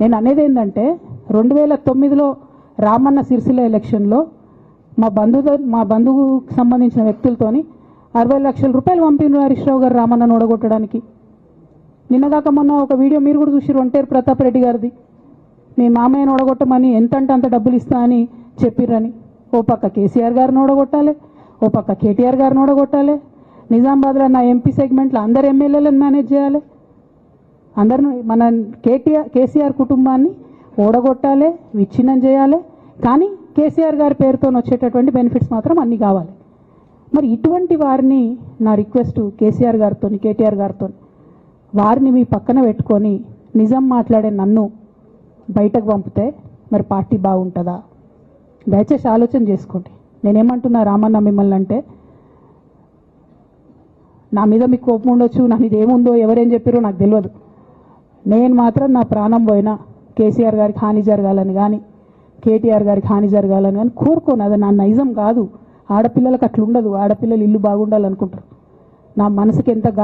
నేను అనేది ఏంటంటే రెండు వేల తొమ్మిదిలో రామన్న సిరిసిల్ల ఎలక్షన్లో మా బంధువు మా బంధువుకు సంబంధించిన వ్యక్తులతోని అరవై లక్షల రూపాయలు పంపిన హరీష్ రావు గారు రామన్నను ఓడగొట్టడానికి. నిన్నగాక మొన్న ఒక వీడియో మీరు కూడా చూసిరు ఒంటేరు ప్రతాప్ రెడ్డి గారిది. మీ మామయ్యను ఓడగొట్టమని ఎంత అంటే అంత డబ్బులు ఇస్తా అని చెప్పిర్రని. ఓ పక్క కేసీఆర్ గారిని ఓడగొట్టాలి ఓ పక్క కేటీఆర్ గారిని ఓడగొట్టాలి. నిజామాబాద్లో నా ఎంపీ సెగ్మెంట్లో అందరు ఎమ్మెల్యేలను మేనేజ్ చేయాలి. అందరిని మన కేటీఆర్ కేసీఆర్ కుటుంబాన్ని ఓడగొట్టాలి విచ్ఛిన్నం చేయాలి. కానీ కేసీఆర్ గారి పేరుతో వచ్చేటటువంటి బెనిఫిట్స్ మాత్రం అన్నీ కావాలి. మరి ఇటువంటి వారిని నా రిక్వెస్ట్ కేసీఆర్ గారితో కేటీఆర్ గారితో వారిని మీ పక్కన పెట్టుకొని నిజం మాట్లాడే నన్ను బయటకు పంపితే మరి పార్టీ బాగుంటుందా? దయచేసి ఆలోచన చేసుకోండి. నేనేమంటున్నా రామన్న మిమ్మల్ని అంటే నా మీద మీకు కోపం ఉండొచ్చు నా మీద ఏముందో ఎవరేం చెప్పారో నాకు తెలియదు. నేను మాత్రం నా ప్రాణం పోయినా కేసీఆర్ గారికి హాని జరగాలని కానీ కేటీఆర్ గారికి హాని జరగాలని కానీ కోరుకోను. అది నా నైజం కాదు. ఆడపిల్లలకు అట్లా ఉండదు ఆడపిల్లలు ఇల్లు బాగుండాలనుకుంటారు. నా మనసుకి ఎంత